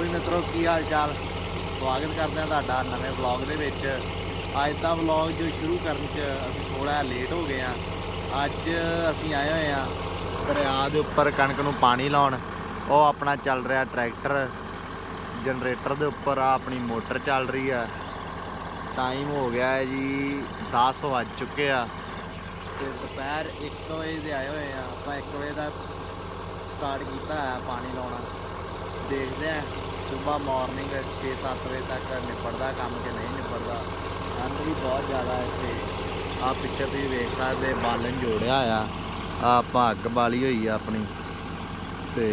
ਲਓ ਵੀ ਮਿੱਤਰੋ, ਕੀ ਹਾਲ ਚਾਲ ਸਵਾਗਤ ਕਰਦੇ ਹਾਂ ਤੁਹਾਡਾ ਨਵੇਂ ਵਲੌਗ ਦੇ ਵਿੱਚ। ਅੱਜ ਦਾ ਵਲੌਗ ਜੋ ਸ਼ੁਰੂ ਕਰਨ 'ਚ ਅਸੀਂ ਥੋੜਾ ਲੇਟ ਹੋ ਗਏ ਆ ਅੱਜ ਅਸੀਂ ਆਏ ਹੋਏ ਆ ਦਰਿਆ ਦੇ ਉੱਪਰ ਕਣਕ ਨੂੰ ਪਾਣੀ ਲਾਉਣ। ਉਹ ਆਪਣਾ ਚੱਲ ਰਿਹਾ ਟਰੈਕਟਰ। ਜਨਰੇਟਰ ਦੇ ਉੱਪਰ ਆ, ਆਪਣੀ ਮੋਟਰ ਚੱਲ ਰਹੀ ਆ। ਟਾਈਮ ਹੋ ਗਿਆ ਹੈ ਜੀ 10 ਵੱਜ ਚੁੱਕੇ ਆ। ਤੇ ਦੁਪਹਿਰ 1 ਵਜੇ ਦੇ ਆਏ ਹੋਏ ਆ ਆਪਾਂ 1 ਵਜੇ ਦਾ ਸਟਾਰਟ ਕੀਤਾ ਹੈ ਪਾਣੀ ਲਾਉਣਾ। ਦੇਖਦੇ ਆ ਸਵੇਰ ਮਾਰਨਿੰਗ 6-7 ਵਜੇ ਤੱਕ ਨਿਬੜਦਾ, ਕੰਮ ਕਿ ਨਹੀਂ ਨਿਬੜਦਾ। ਠੰਡ ਵੀ ਬਹੁਤ ਜ਼ਿਆਦਾ ਇੱਥੇ। ਆ ਪਿੱਛੇ ਤੁਸੀਂ ਵੇਖ ਸਕਦੇ ਬਾਲਣ ਜੋੜਿਆ ਆ ਆ ਆਪਾਂ ਅੱਗ ਬਾਲੀ ਹੋਈ ਆ ਆਪਣੀ। ਤੇ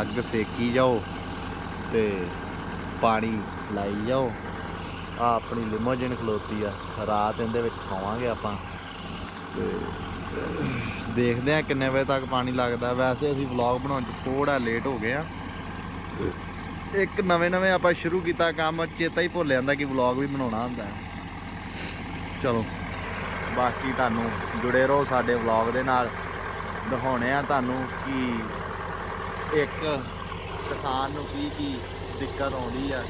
ਅੱਗ ਸੇਕੀ ਜਾਓ ਤੇ ਪਾਣੀ ਲਾਈ ਜਾਓ। ਆ ਆਪਣੀ ਲਿਮੋਜਿਨ ਖਲੋਤੀ ਆ। ਰਾਤ ਇਹਦੇ ਵਿੱਚ ਸੌਵਾਂਗੇ ਆਪਾਂ। ਤੇ ਦੇਖਦੇ ਆ ਕਿੰਨੇ ਵਜੇ ਤੱਕ ਪਾਣੀ ਲੱਗਦਾ। ਵੈਸੇ ਅਸੀਂ ਵਲੌਗ ਬਣਾਉਣ 'ਚ ਥੋੜਾ ਲੇਟ ਹੋ ਗਏ ਆ ਇੱਕ ਨਵੇਂ ਨਵੇਂ ਆਪਾਂ ਸ਼ੁਰੂ ਕੀਤਾ ਕੰਮ, ਚੇਤਾ ਹੀ ਭੁੱਲ ਜਾਂਦਾ ਕਿ ਵਲੌਗ ਵੀ ਬਣਾਉਣਾ ਹੁੰਦਾ ਚਲੋ, ਬਾਕੀ ਤੁਹਾਨੂੰ ਜੁੜੇ ਰਹੋ ਸਾਡੇ ਵਲੌਗ ਦੇ ਨਾਲ। ਦਿਖਾਉਣੇ ਆ ਤੁਹਾਨੂੰ ਕਿ ਇੱਕ ਕਿਸਾਨ ਨੂੰ ਕੀ ਕੀ ਦਿੱਕਤ ਆਉਂਦੀ ਆ,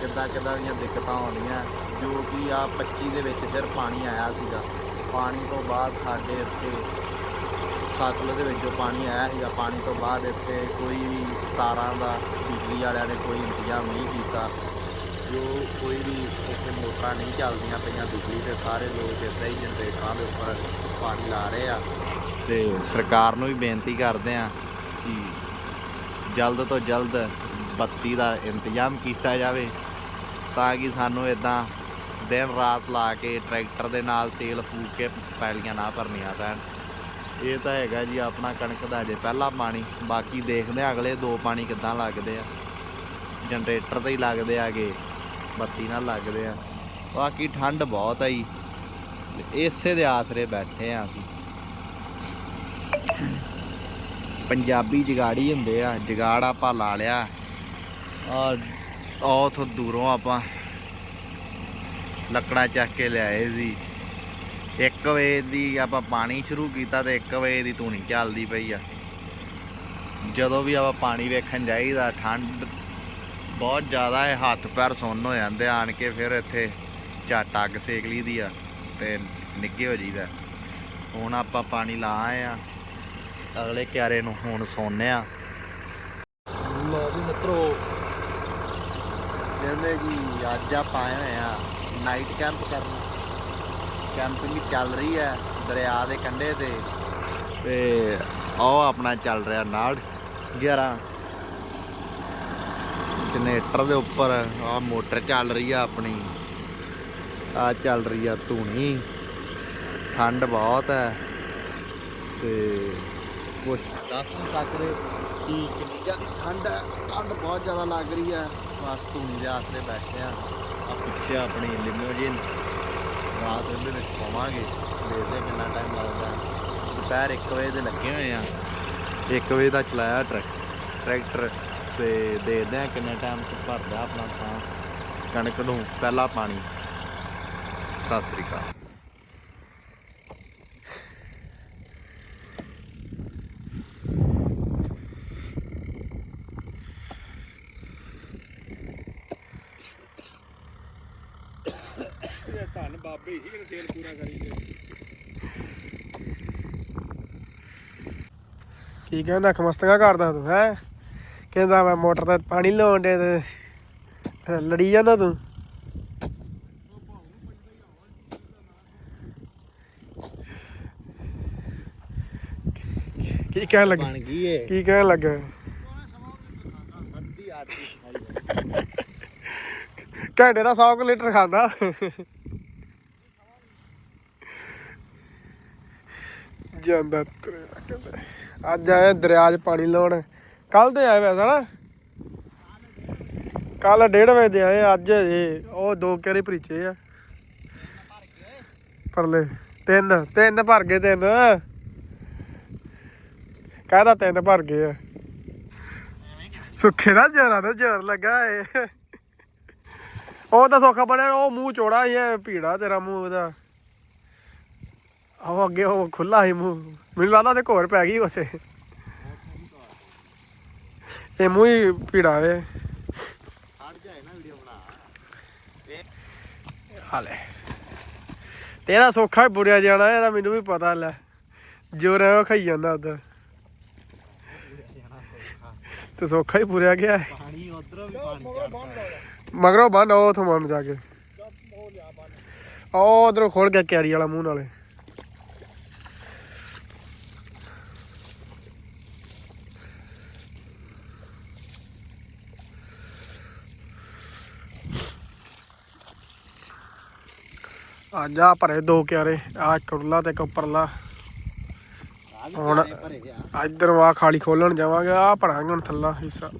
ਕਿੱਦਾਂ ਕਿੱਦਾਂ ਦੀਆਂ ਦਿੱਕਤਾਂ ਆਉਂਦੀਆਂ, ਜੋ ਕਿ ਆ 25 ਦੇ ਵਿੱਚ ਫਿਰ ਪਾਣੀ ਆਇਆ ਸੀਗਾ। ਪਾਣੀ ਤੋਂ ਬਾਅਦ ਸਾਡੇ ਇੱਥੇ ਸਤਲੁਜ ਦੇ ਵਿੱਚੋਂ ਪਾਣੀ ਆਇਆ ਸੀਗਾ। ਪਾਣੀ ਤੋਂ ਬਾਅਦ ਇੱਥੇ ਕੋਈ ਵੀ ਤਾਰਾਂ ਦਾ, ਬਿਜਲੀ ਵਾਲਿਆਂ ਨੇ ਕੋਈ ਇੰਤਜ਼ਾਮ ਨਹੀਂ ਕੀਤਾ। ਜੋ ਕੋਈ ਵੀ ਇੱਥੇ ਮੋਟਰਾਂ ਨਹੀਂ ਚੱਲਦੀਆਂ ਪਈਆਂ, ਬਿਜਲੀ ਤੇ ਸਾਰੇ ਲੋਕ ਇੱਦਾਂ ਹੀ ਜਨਰੇਟਰਾਂ ਦੇ ਉੱਪਰ ਪਾਣੀ ਲਾ ਰਹੇ ਆ। ਤੇ ਸਰਕਾਰ ਨੂੰ ਵੀ ਬੇਨਤੀ ਕਰਦੇ ਆ ਕਿ ਜਲਦ ਤੋਂ ਜਲਦ ਬੱਤੀ ਦਾ ਇੰਤਜ਼ਾਮ ਕੀਤਾ ਜਾਵੇ, ਤਾਂ ਕਿ ਸਾਨੂੰ ਇਦਾਂ ਦਿਨ ਰਾਤ ਲਾ ਕੇ ਟਰੈਕਟਰ ਦੇ ਨਾਲ ਤੇਲ ਫੂਕ ਕੇ ਪੈਲੀਆਂ ਨਾ ਭਰਨੀਆਂ ਪੈਣ। ਇਹ ਤਾਂ ਹੈਗਾ ਜੀ ਆਪਣਾ ਕਣਕ ਦਾ ਜੇ ਪਹਿਲਾ ਪਾਣੀ, ਬਾਕੀ ਦੇਖਦੇ ਆ ਅਗਲੇ ਦੋ ਪਾਣੀ ਕਿੱਦਾਂ ਲੱਗਦੇ ਆ। ਜਨਰੇਟਰ ਤੇ ਹੀ ਲੱਗਦੇ ਆਗੇ, ਬੱਤੀ ਨਾਲ ਲੱਗਦੇ ਆ। ਬਾਕੀ ਠੰਡ ਬਹੁਤ ਆ ਜੀ ਇਸੇ ਦੇ ਆਸਰੇ ਬੈਠੇ ਆ ਅਸੀਂ। ਪੰਜਾਬੀ ਜਗਾੜੀ ਹੁੰਦੇ ਆ, ਜਗਾੜ ਆਪਾਂ ਲਾ ਲਿਆ। ਔਰ ਉਹ ਉਥੋਂ ਦੂਰੋਂ ਆਪਾਂ ਲੱਕੜਾਂ ਚੱਕ ਕੇ ਲਿਆਏ ਸੀ। 1 ਵਜੇ ਦੀ ਆਪਾਂ ਪਾਣੀ ਸ਼ੁਰੂ ਕੀਤਾ ਤੇ 1 ਵਜੇ ਦੀ ਧੂਣੀ ਚੱਲਦੀ ਪਈ ਆ। ਜਦੋਂ ਵੀ ਆਪਾਂ ਪਾਣੀ ਵੇਖਣ ਜਾਈਦਾ, ਠੰਡ ਬਹੁਤ ਜ਼ਿਆਦਾ ਹੈ, ਹੱਥ ਪੈਰ ਸੁੰਨ ਹੋ ਜਾਂਦੇ ਆਣ ਕੇ ਫਿਰ ਇੱਥੇ ਝੱਟ ਅੱਗ ਸੇਕ ਲਈਦੀ ਆ ਤੇ ਨਿੱਗੇ ਹੋ ਜੀਦਾ ਹੁਣ ਆਪਾਂ ਪਾਣੀ ਲਾ ਆਏ ਆ, ਅਗਲੇ ਕਿਆਰੇ ਨੂੰ ਹੁਣ ਸੌਂਨੇ ਆ। ਲੋ ਵੀ ਮਿੱਤਰੋ, ਕਹਿੰਦੇ ਜੀ ਅੱਜ ਆਪਾਂ ਆਏ ਹੋਏ ਆ ਨਾਈਟ ਕੈਂਪ ਕਰਨ। ਕੈਂਪਿੰਗ ਚੱਲ ਰਹੀ ਹੈ, ਦਰਿਆ ਦੇ ਕੰਢੇ ਤੇ। ਤੇ ਉਹ ਆਪਣਾ ਚੱਲ ਰਿਹਾ ਨਾੜ 11 ਜਨਰੇਟਰ ਦੇ ਉੱਪਰ ਆ ਮੋਟਰ ਚੱਲ ਰਹੀ ਆ ਆਪਣੀ। ਆ ਚੱਲ ਰਹੀ ਆ ਧੂਣੀ। ਠੰਡ ਬਹੁਤ ਹੈ। ਤੇ ਕੁਛ ਦੱਸ ਨਹੀਂ ਸਕਦੇ ਕਿ ਕਿੰਨੀ ਜ਼ਿਆਦਾ ਠੰਡ ਹੈ। ਠੰਡ ਬਹੁਤ ਜ਼ਿਆਦਾ ਲੱਗ ਰਹੀ ਹੈ। ਬਸ ਧੂਣੀ ਦੇ ਆਸਰੇ ਬੈਠੇ ਆ। ਆ ਪਿੱਛੇ ਆਪਣੀ ਲਿਮੋਜਿਨ। ਰਾਤ ਇਹਦੇ ਵਿੱਚ ਸੌਵਾਂਗੇ। ਦੇਖਦੇ ਹਾਂ ਕਿੰਨਾ ਟਾਈਮ ਲੱਗਦਾ। ਦੁਪਹਿਰ 1 ਵਜੇ ਦੇ ਲੱਗੇ ਹੋਏ ਆ 1 ਵਜੇ ਦਾ ਚਲਾਇਆ ਟਰੈਕ, ਟਰੈਕਟਰ ਤੇ ਦੇਖਦੇ ਆ ਕਿੰਨੇ ਟਾਈਮ ਤੱਕ ਭਰਦਾ ਆਪਣਾ ਥਾਂ ਕਣਕ ਨੂੰ, ਪਹਿਲਾ ਪਾਣੀ। ਸਤਿ ਸ੍ਰੀ ਅਕਾਲ। ਇਹ ਧੰਨ ਬਾਬੇ ਹੀ ਸੀ ਜਿਹੜੇ ਤੇਲ ਪੂਰਾ ਕਰੀ ਗਏ। ਕੀ ਕਹਿੰਦਾ ਖਮਸਤਗਾ ਕਰਦਾ ਤੂੰ ਹੈ? ਕਹਿੰਦਾ ਮੈਂ ਮੋਟਰ ਤੇ ਪਾਣੀ ਲਾਉਣ ਦੇ ਤੇ ਲੜੀ ਜਾਂਦਾ ਤੂੰ। ਕੀ ਕਹਿਣ ਲੱਗਾ? ਬਣ ਗਈ ਏ। ਕੀ ਕਹਿਣ ਲੱਗਾ? ਘੰਟੇ ਦਾ 100 ਲੀਟਰ ਖਾਂਦਾ। ਜਾਂਦਾ ਤੁਰਿਆ ਕਹਿੰਦਾ। ਅੱਜ ਆਏ ਦਰਿਆ 'ਚ ਪਾਣੀ ਲਾਉਣ। ਕੱਲ ਤੇ ਆਏ ਵੈਸਾ ਨਾ। ਕੱਲ 1:30 ਵਜੇ ਦੇ ਆਏ, ਅੱਜ ਇਹ ਉਹ ਦੋ ਕੇਰੇ ਭਰੀਚੇ ਆ। ਪਰਲੇ, ਤਿੰਨ ਤਿੰਨ ਭਰ ਗਏ ਤਿੰਨ। ਕਾਹਦਾ ਤਿੰਨ ਭਰ ਗਏ ਆ? ਸੁੱਖੇ ਦਾ ਜਰਾ ਦਾ ਜ਼ੋਰ ਲੱਗਾ ਏ। ਉਹ ਤਾਂ ਸੌਖਾ ਬਣਿਆ, ਉਹ ਮੂੰਹ ਚੋੜਾ ਸੀ ਇਹ ਭੀੜਾ ਤੇਰਾ ਮੂੰਹ ਉਹਦਾ। ਆਹ ਅੱਗੇ ਉਹ ਖੁੱਲਾ ਸੀ ਮੂੰਹ। ਮੈਨੂੰ ਲੱਗਦਾ ਤੇ ਘੋਰ ਪੈ ਗਈ ਉਸੇ ਇਹ ਮੂੰਹ ਹੀ ਪੀੜਾ ਵੇ। ਹਟ ਜਾਏ ਨਾ ਵੀਡੀਓ ਬਣਾ ਹਾਲੇ ਤੇ ਇਹਦਾ ਸੋਖਾ ਬੁੜਿਆ ਜਾਣਾ, ਇਹਦਾ ਮੈਨੂੰ ਵੀ ਪਤਾ ਲੈ। ਜੋਰ ਹੈ ਉਹ ਖਾਈ ਜਾਂਦਾ ਉਧਰ। ਤੇ ਸੋਖਾ ਹੀ ਪੂਰਿਆ ਗਿਆ। ਪਾਣੀ ਉਧਰੋਂ ਵੀ ਪਾਣੀ ਚੜਦਾ ਮਗਰੋਂ ਬੰਨ, ਉਹ ਉਥੋਂ ਜਾ ਕੇ। ਉਹ ਉਧਰੋਂ ਖੋਲ ਕੇ ਕੈਰੀ ਵਾਲਾ ਮੂੰਹ ਨਾਲੇ। ਅੱਜ ਆ ਭਰੇ ਦੋ ਕਿਆਰੇ ਆ ਕੁਰਲਾ ਤੇ ਇੱਕ ਉੱਪਰਲਾ। ਹੁਣ ਇੱਧਰ ਵਾ ਖਾਲੀ ਖੋਲਣ ਜਾਵਾਂਗੇ ਆ ਭਰਾਂਗੇ ਹੁਣ ਥੱਲਾ ਹਿੱਸਾ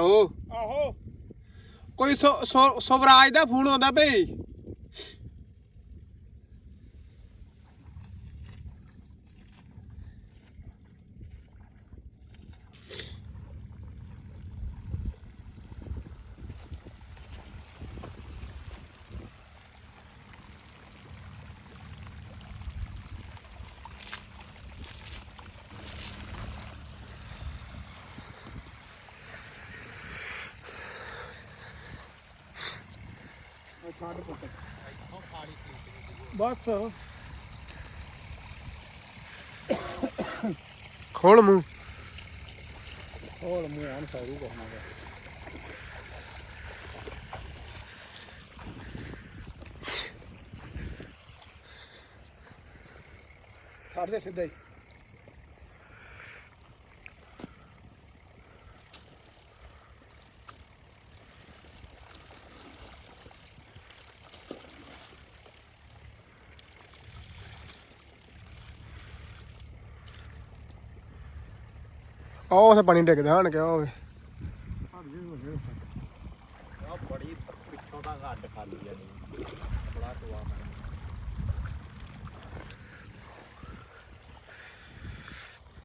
ਆਹੋ। ਆਹੋ। ਕੋਈ ਸੋ- ਸੋ- ਸਵਰਾਜ ਦਾ ਫੋਨ ਆਉਂਦਾ ਭਈ। ਛੱਡ ਪੁੱਤ ਬਸ ਖੋਲ ਮੂੰਹ ਹੋਲ ਮੂੰਹ ਆਣ ਸਾਰੂ ਕਰਨਾ ਗਾ। ਛੱਡ ਦੇ ਸਿੱਧਾ ਹੀ ਉਹ ਉਥੇ ਪਾਣੀ ਡਿੱਗਦਾ ਹਣ ਕਿਆ ਹੋਵੇ। ਆ ਬੜੀ ਪਿੱਛੋਂ ਦਾ ਘੱਟ ਖਾਲੀ ਆ ਬੜਾ ਟੋਆ ਪੈਣਾ।